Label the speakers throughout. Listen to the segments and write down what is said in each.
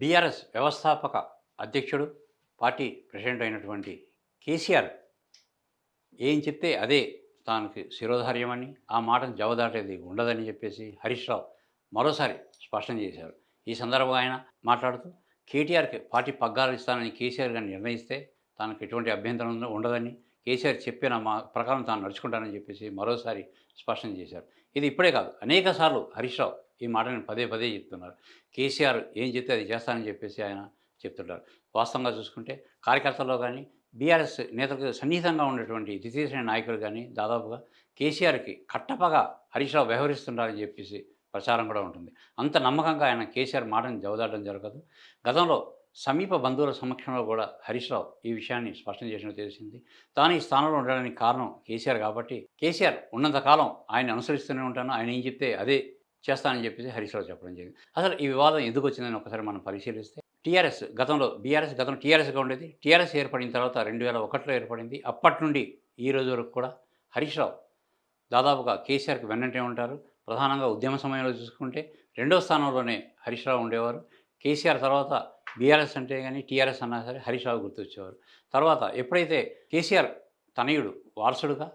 Speaker 1: BRS వ్యవస్థాపక అధ్యక్షుడు party president అయినటువంటి కేసీఆర్ ఏం చెప్తే అదే తానికి శిరోధార్యమని ఆ మాటను జవదాటేది ఉండదని చెప్పేసి హరీష్ రావు మరోసారి స్పష్టం చేశారు. ఈ సందర్భంగా ఆయన మాట్లాడుతూ కేటీఆర్కి పార్టీ పగ్గాలు ఇస్తానని కేసీఆర్ గారిని నిర్ణయిస్తే తనకు ఎటువంటి అభ్యంతరం ఉండదని కేసీఆర్ చెప్పిన మా ప్రకారం తాను నడుచుకుంటానని చెప్పేసి మరోసారి స్పష్టం చేశారు. ఇది ఇప్పుడే కాదు అనేక సార్లు హరీష్ రావు ఈ మాటని పదే పదే చెప్తున్నారు. కేసీఆర్ ఏం చెప్తే అది చేస్తానని చెప్పేసి ఆయన చెప్తుంటారు. వాస్తవంగా చూసుకుంటే కార్యకర్తల్లో కానీ బీఆర్ఎస్ నేతలకు సన్నిహితంగా ఉన్నటువంటి ద్వితీయ నాయకులు కానీ దాదాపుగా కేసీఆర్కి కట్టపగా హరీష్ రావు వ్యవహరిస్తుంటారని చెప్పేసి ప్రచారం కూడా ఉంటుంది. అంత నమ్మకంగా ఆయన కేసీఆర్ మాటను జవదాటం జరగదు. గతంలో సమీప బంధువుల సమక్షంలో కూడా హరీష్ రావు ఈ విషయాన్ని స్పష్టం చేసినట్టు తెలిసింది. తాను ఈ స్థానంలో ఉండడానికి కారణం కేసీఆర్ కాబట్టి కేసీఆర్ ఉన్నంతకాలం ఆయన అనుసరిస్తూనే ఉంటాను. ఆయన ఏం చెప్తే అదే చేస్తానని చెప్పేసి హరీష్ రావు చెప్పడం జరిగింది. అసలు ఈ వివాదం ఎందుకు వచ్చిందని ఒకసారి మనం పరిశీలిస్తే టీఆర్ఎస్ గతంలో బీఆర్ఎస్ గతంలో టీఆర్ఎస్గా ఉండేది. టీఆర్ఎస్ ఏర్పడిన తర్వాత రెండు వేల ఒకటిలో ఏర్పడింది. అప్పటి నుండి ఈ రోజు వరకు కూడా హరీష్ రావు దాదాపుగా కేసీఆర్కి వెన్నంటే ఉంటారు. ప్రధానంగా ఉద్యమ సమయంలో చూసుకుంటే రెండో స్థానంలోనే హరీష్ రావు ఉండేవారు. కేసీఆర్ తర్వాత బీఆర్ఎస్ అంటే కానీ టీఆర్ఎస్ అన్నా సరే హరీష్ రావు గుర్తొచ్చేవారు. తర్వాత ఎప్పుడైతే కేసీఆర్ తనయుడు వారసుడుగా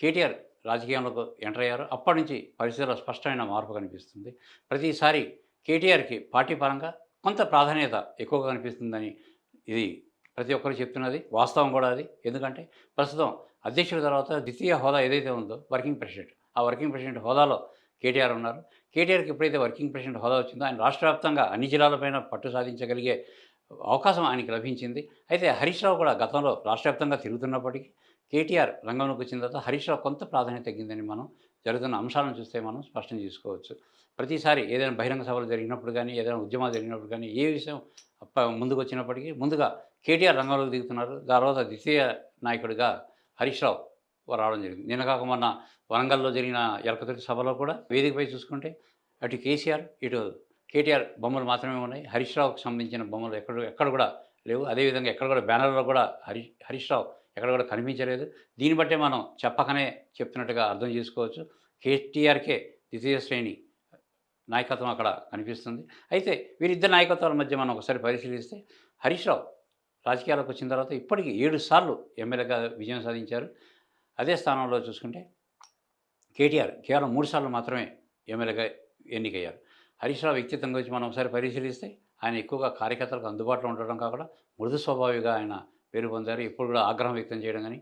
Speaker 1: కేటీఆర్ రాజకీయంలోకి ఎంటర్ అయ్యారు. అప్పటి నుంచి పరిస్థితుల్లో స్పష్టమైన మార్పు కనిపిస్తుంది. ప్రతిసారి కేటీఆర్కి పార్టీ పరంగా కొంత ప్రాధాన్యత ఎక్కువగా కనిపిస్తుందని ఇది ప్రతి ఒక్కరు చెప్తున్నది. వాస్తవం కూడా అది. ఎందుకంటే ప్రస్తుతం అధ్యక్షుడి తర్వాత ద్వితీయ హోదా ఏదైతే ఉందో వర్కింగ్ ప్రెసిడెంట్ ఆ వర్కింగ్ ప్రెసిడెంట్ హోదాలో కేటీఆర్ ఉన్నారు. కేటీఆర్కి ఎప్పుడైతే వర్కింగ్ ప్రెసిడెంట్ హోదా వచ్చిందో ఆయన రాష్ట్ర వ్యాప్తంగా అన్ని జిల్లాలపైన పట్టు సాధించగలిగే అవకాశం ఆయనకి లభించింది. అయితే హరీష్ రావు కూడా గతంలో రాష్ట్ర వ్యాప్తంగా తిరుగుతున్నప్పటికీ కేటీఆర్ రంగంలోకి వచ్చిన తర్వాత హరీష్ రావు కొంత ప్రాధాన్యత తగ్గిందని మనం జరుగుతున్న అంశాలను చూస్తే మనం స్పష్టం చేసుకోవచ్చు. ప్రతిసారి ఏదైనా బహిరంగ సభలు జరిగినప్పుడు కానీ ఏదైనా ఉద్యమాలు జరిగినప్పుడు కానీ ఏ విషయం ముందుకు వచ్చినప్పటికీ ముందుగా కేటీఆర్ రంగంలోకి దిగుతున్నారు. తర్వాత ద్వితీయ నాయకుడిగా హరీష్ రావు రావడం జరిగింది. నిన్న కాక మొన్న వరంగల్లో జరిగిన ఎలకతుర్తి సభలో కూడా వేదికపై చూసుకుంటే అటు కేసీఆర్ ఇటు కేటీఆర్ బొమ్మలు మాత్రమే ఉన్నాయి. హరీష్ రావుకు సంబంధించిన బొమ్మలు ఎక్కడ ఎక్కడ కూడా లేవు. అదేవిధంగా ఎక్కడ కూడా బ్యానర్లో కూడా హరి హరీష్ రావు ఎక్కడ కూడా కనిపించలేదు. దీన్ని బట్టే మనం చెప్పకనే చెప్తున్నట్టుగా అర్థం చేసుకోవచ్చు. కేటీఆర్కే ద్వితీయ శ్రేణి నాయకత్వం అక్కడ కనిపిస్తుంది. అయితే వీరిద్దరు నాయకత్వాల మధ్య మనం ఒకసారి పరిశీలిస్తే హరీష్ రావు రాజకీయాలకు వచ్చిన తర్వాత ఇప్పటికీ ఏడు సార్లు ఎమ్మెల్యేగా విజయం సాధించారు. అదే స్థానంలో చూసుకుంటే కేటీఆర్ కేవలం మూడు సార్లు మాత్రమే ఎమ్మెల్యేగా ఎన్నికయ్యారు. హరీష్ రావు వ్యక్తిత్వం గురించి మనం ఒకసారి పరిశీలిస్తే ఆయన ఎక్కువగా కార్యకర్తలకు అందుబాటులో ఉండడం కాకుండా మృదు స్వభావిగా ఆయన పేరు పొందారు. ఎప్పుడు కూడా ఆగ్రహం వ్యక్తం చేయడం కానీ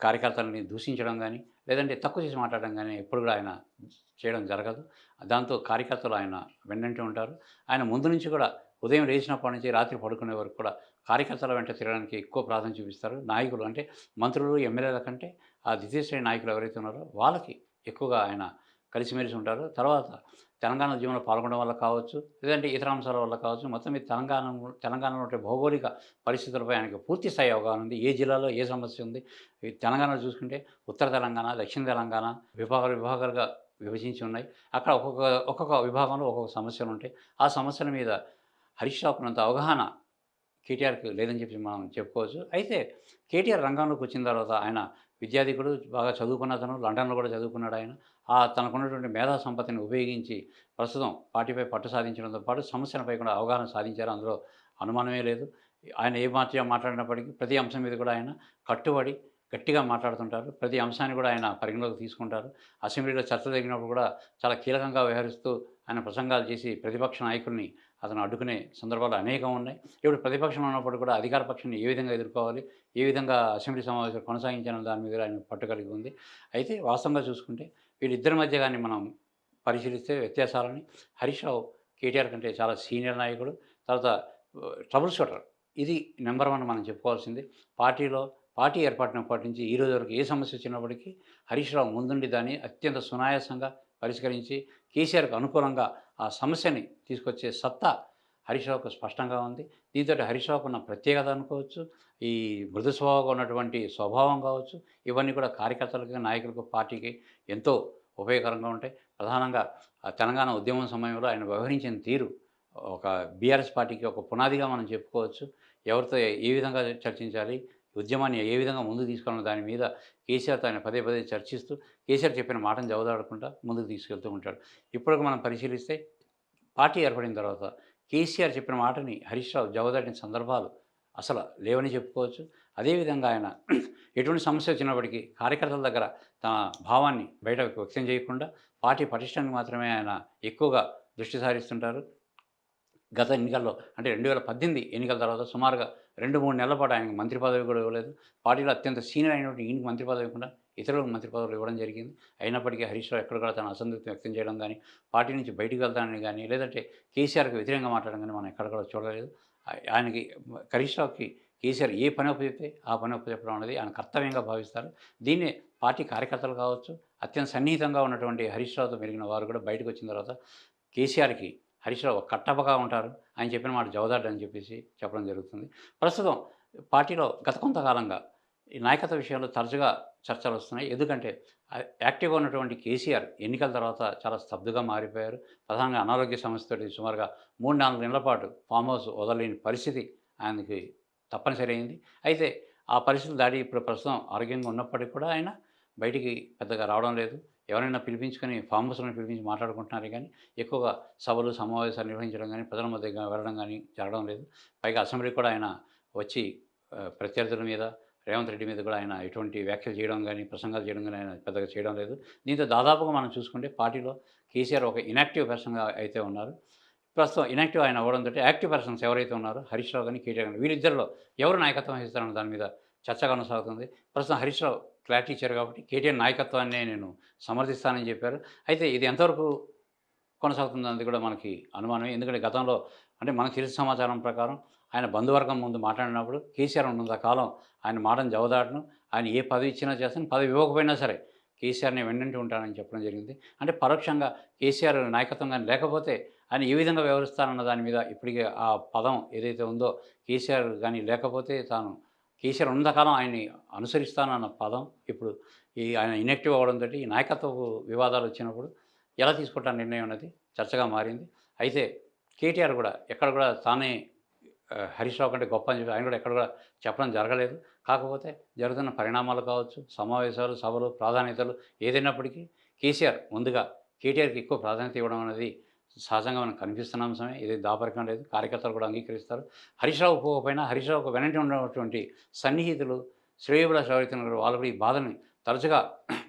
Speaker 1: కార్యకర్తలని దూషించడం కానీ లేదంటే తక్కువ చేసి మాట్లాడడం కానీ ఎప్పుడు కూడా ఆయన చేయడం జరగదు. దాంతో కార్యకర్తలు ఆయన వెన్నంటూ ఉంటారు. ఆయన ముందు నుంచి కూడా ఉదయం లేచినప్పటి నుంచి రాత్రి పడుకునే వరకు కూడా కార్యకర్తల వెంట తిరగడానికి ఎక్కువ ప్రాధాన్యత చూపిస్తారు. నాయకులు అంటే మంత్రులు ఎమ్మెల్యేల కంటే ఆ ద్వితీయ శ్రేణి నాయకులు ఎవరైతే ఉన్నారో వాళ్ళకి ఎక్కువగా ఆయన కలిసిమెలిసి ఉంటారు. తర్వాత తెలంగాణ ఉద్యమంలో పాల్గొనడం వల్ల కావచ్చు లేదంటే ఇతర అంశాల వల్ల కావచ్చు మొత్తం ఈ తెలంగాణ తెలంగాణలో ఉండే భౌగోళిక పరిస్థితులపై ఆయనకి పూర్తి స్థాయి అవగాహన ఉంది. ఏ జిల్లాలో ఏ సమస్య ఉంది? ఈ తెలంగాణలో చూసుకుంటే ఉత్తర తెలంగాణ దక్షిణ తెలంగాణ విభాగాలు విభాగాలుగా విభజించి ఉన్నాయి. అక్కడ ఒక్కొక్క ఒక్కొక్క విభాగంలో ఒక్కొక్క సమస్యలు ఉంటాయి. ఆ సమస్యల మీద హరీష్ రావుకున్నంత అవగాహన కేటీఆర్కి లేదని చెప్పి మనం చెప్పుకోవచ్చు. అయితే కేటీఆర్ రంగంలోకి వచ్చిన తర్వాత ఆయన విద్యాధికుడు బాగా చదువుకున్న అతను లండన్లో కూడా చదువుకున్నాడు ఆయన. ఆ తనకున్నటువంటి మేధా సంపత్తిని ఉపయోగించి ప్రస్తుతం పార్టీపై పట్టు సాధించడంతో పాటు సమస్యలపై కూడా అవగాహన సాధించారు. అందులో అనుమానమే లేదు. ఆయన ఏ మాట మాట్లాడినప్పటికీ ప్రతి అంశం మీద కూడా ఆయన కట్టుబడి గట్టిగా మాట్లాడుతుంటారు. ప్రతి అంశాన్ని కూడా ఆయన పరిగణలోకి తీసుకుంటారు. అసెంబ్లీలో చర్చ జరిగినప్పుడు కూడా చాలా కీలకంగా వ్యవహరిస్తూ ఆయన ప్రసంగాలు చేసి ప్రతిపక్ష నాయకుల్ని అతను అడ్డుకునే సందర్భాలు అనేకం ఉన్నాయి. ఇప్పుడు ప్రతిపక్షం ఉన్నప్పుడు కూడా అధికార పక్షాన్ని ఏ విధంగా ఎదుర్కోవాలి? ఏ విధంగా అసెంబ్లీ సమావేశాలు కొనసాగించాలని దాని మీద ఆయన పట్టు కలిగి ఉంది? అయితే వాస్తవంగా చూసుకుంటే వీళ్ళిద్దరి మధ్య కానీ మనం పరిశీలిస్తే వ్యత్యాసాలని హరీష్ రావు కేటీఆర్ కంటే చాలా సీనియర్ నాయకుడు తర్వాత ట్రబుల్ షూటర్. ఇది నెంబర్ వన్ మనం చెప్పుకోవాల్సింది. పార్టీలో పార్టీ ఏర్పడినప్పటి నుంచి ఈ రోజు వరకు ఏ సమస్య వచ్చినప్పటికీ హరీష్ రావు ముందుండి దాన్ని అత్యంత సునాయాసంగా పరిష్కరించి కేసీఆర్కు అనుకూలంగా ఆ సమస్యని తీసుకొచ్చే సత్తా హరీష్ రావుకు స్పష్టంగా ఉంది. దీంతో హరీష్ రావుకు ఉన్న ప్రత్యేకత అనుకోవచ్చు ఈ మృదు స్వభావంగా ఉన్నటువంటి స్వభావం కావచ్చు ఇవన్నీ కూడా కార్యకర్తలకు నాయకులకు పార్టీకి ఎంతో ఉపయోగకరంగా ఉంటాయి. ప్రధానంగా ఆ తెలంగాణ ఉద్యమం సమయంలో ఆయన వ్యవహరించిన తీరు ఒక బీఆర్ఎస్ పార్టీకి ఒక పునాదిగా మనం చెప్పుకోవచ్చు. ఎవరితో ఏ విధంగా చర్చించాలి ఉద్యమాన్ని ఏ విధంగా ముందుకు తీసుకోవాలన్న దాని మీద కేసీఆర్తో తాను పదే పదే చర్చిస్తూ కేసీఆర్ చెప్పిన మాటను జవదాడకుండా ముందుకు తీసుకెళ్తూ ఉంటాడు. ఇప్పటికి మనం పరిశీలిస్తే పార్టీ ఏర్పడిన తర్వాత కేసీఆర్ చెప్పిన మాటని హరీష్ రావు జవదాటిన సందర్భాలు అసలు లేవని చెప్పుకోవచ్చు. అదేవిధంగా ఆయన ఎటువంటి సమస్య వచ్చినప్పటికీ కార్యకర్తల దగ్గర తన భావాన్ని బయట వ్యక్తం చేయకుండా పార్టీ పటిష్టానికి మాత్రమే ఆయన ఎక్కువగా దృష్టి సారిస్తుంటారు. గత ఎన్నికల్లో అంటే రెండు వేల పద్దెనిమిది ఎన్నికల తర్వాత సుమారుగా రెండు మూడు నెలల పాటు ఆయనకు మంత్రి పదవి కూడా ఇవ్వలేదు. పార్టీలో అత్యంత సీనియర్ అయినటువంటి ఈయనకు మంత్రి పదవి ఇవ్వకుండా ఇతరులకు మంత్రి పదవులు ఇవ్వడం జరిగింది. అయినప్పటికీ హరీష్ రావు ఎక్కడ కూడా తన అసంతృప్తి వ్యక్తం చేయడం కానీ పార్టీ నుంచి బయటికి వెళ్తానని కానీ లేదంటే కేసీఆర్కి వ్యతిరేకంగా మాట్లాడడం కానీ మనం ఎక్కడ కూడా చూడలేదు. ఆయనకి హరీష్ రావుకి కేసీఆర్ ఏ పని చెప్తే ఆ పని చెప్పడం అనేది ఆయన కర్తవ్యంగా భావిస్తారు. దీన్నే పార్టీ కార్యకర్తలు కావచ్చు అత్యంత సన్నిహితంగా ఉన్నటువంటి హరీష్ రావుతో మెరిగిన వారు కూడా బయటకు వచ్చిన తర్వాత కేసీఆర్కి హరీష్రావు కట్టపగా ఉంటారు. ఆయన చెప్పిన మాట జవదాట్ అని చెప్పేసి చెప్పడం జరుగుతుంది. ప్రస్తుతం పార్టీలో గత కొంతకాలంగా ఈ నాయకత్వ విషయంలో తరచుగా చర్చలు వస్తున్నాయి. ఎందుకంటే యాక్టివ్గా ఉన్నటువంటి కేసీఆర్ ఎన్నికల తర్వాత చాలా స్తబ్దుగా మారిపోయారు. ప్రధానంగా అనారోగ్య సమస్యతో సుమారుగా మూడు నాలుగు నెలల పాటు ఫామ్ హౌస్ వదలలేని పరిస్థితి ఆయనకి తప్పనిసరి అయింది. అయితే ఆ పరిస్థితి దాడి ఇప్పుడు ప్రస్తుతం ఆరోగ్యంగా ఉన్నప్పటికీ కూడా ఆయన బయటికి పెద్దగా రావడం లేదు. ఎవరైనా పిలిపించుకొని ఫామ్ హౌస్లను పిలిపించి మాట్లాడుకుంటున్నారు కానీ ఎక్కువగా సభలు సమావేశాలు నిర్వహించడం కానీ ప్రజల మధ్య వెళ్ళడం కానీ జరగడం లేదు. పైగా అసెంబ్లీ కూడా ఆయన వచ్చి ప్రత్యర్థుల మీద రేవంత్ రెడ్డి మీద కూడా ఆయన ఎటువంటి వ్యాఖ్యలు చేయడం కానీ ప్రసంగాలు చేయడం కానీ ఆయన పెద్దగా చేయడం లేదు. దీంతో దాదాపుగా మనం చూసుకుంటే పార్టీలో కేసీఆర్ ఒక ఇనాక్టివ్ పర్సన్గా అయితే ఉన్నారు. ప్రస్తుతం ఇనాక్టివ్ ఆయన అవ్వడంతో యాక్టివ్ పర్సన్స్ ఎవరైతే ఉన్నారో హరీష్ రావు కానీ కేటీఆర్ కానీ వీరిద్దరిలో ఎవరు నాయకత్వం వహిస్తారన్న దాని మీద చర్చ కొనసాగుతుంది. ప్రస్తుతం హరీష్ రావు క్లారిటీ ఇచ్చారు కాబట్టి కేటీఆర్ నాయకత్వాన్నే నేను సమర్థిస్తానని చెప్పారు. అయితే ఇది ఎంతవరకు కొనసాగుతుంది అనేది కూడా మనకి అనుమానమే. ఎందుకంటే గతంలో అంటే మనకు తెలిసిన సమాచారం ప్రకారం ఆయన బంధువర్గం ముందు మాట్లాడినప్పుడు కేసీఆర్ ఉన్నంత కాలం ఆయన మాటను జవదాటను ఆయన ఏ పదవి ఇచ్చినా చేస్తాను పదవి ఇవ్వకపోయినా సరే కేసీఆర్ని వెన్నంటి ఉంటానని చెప్పడం జరిగింది. అంటే పరోక్షంగా కేసీఆర్ నాయకత్వం కానీ లేకపోతే ఆయన ఏ విధంగా వ్యవహరిస్తారన్న దాని మీద ఇప్పటికే ఆ పదం ఏదైతే ఉందో కేసీఆర్ కానీ లేకపోతే తాను కేసీఆర్ ఉన్నంతకాలం ఆయన్ని అనుసరిస్తానన్న పదం ఇప్పుడు ఈ ఆయన ఇనెక్టివ్ అవ్వడంతో ఈ నాయకత్వ వివాదాలు వచ్చినప్పుడు ఎలా తీసుకుంటా నిర్ణయం అనేది చర్చగా మారింది. అయితే కేటీఆర్ కూడా ఎక్కడ కూడా తానే ఆ, హరీష్ రావు కంటే గొప్ప అని చెప్పి ఆయన కూడా ఎక్కడ కూడా చెప్పడం జరగలేదు. కాకపోతే జరుగుతున్న పరిణామాలు కావచ్చు సమావేశాలు సభలు ప్రాధాన్యతలు ఏదైనప్పటికీ కేసీఆర్ ముందుగా కేటీఆర్కి ఎక్కువ ప్రాధాన్యత ఇవ్వడం అనేది సహజంగా మనకు కనిపిస్తున్న అంశమే. ఇది దాపరికం లేదు. కార్యకర్తలు కూడా అంగీకరిస్తారు. హరీష్ రావు పోకపోయినా హరీష్ రావుకు వెనంటి ఉన్నటువంటి సన్నిహితులు శ్రేయబుల ఎవరైతున్నారు వాళ్ళు కూడా ఈ బాధని తరచుగా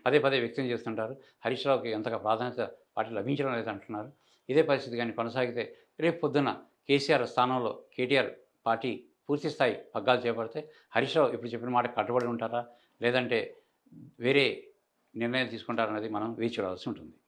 Speaker 1: పదే పదే వ్యక్తం చేస్తుంటారు. హరీష్ రావుకి ఎంతగా ప్రాధాన్యత పార్టీ లభించడం లేదు అంటున్నారు. ఇదే పరిస్థితి కానీ కొనసాగితే రేపు పొద్దున కేసీఆర్ స్థానంలో కేటీఆర్ పార్టీ పూర్తి స్థాయి పగ్గాలు చేపడితే హరీష్ రావు ఇప్పుడు చెప్పిన మాట కట్టుబడి ఉంటారా? లేదంటే వేరే నిర్ణయం తీసుకుంటారన్నది మనం వేచి చూడాల్సి ఉంటుంది.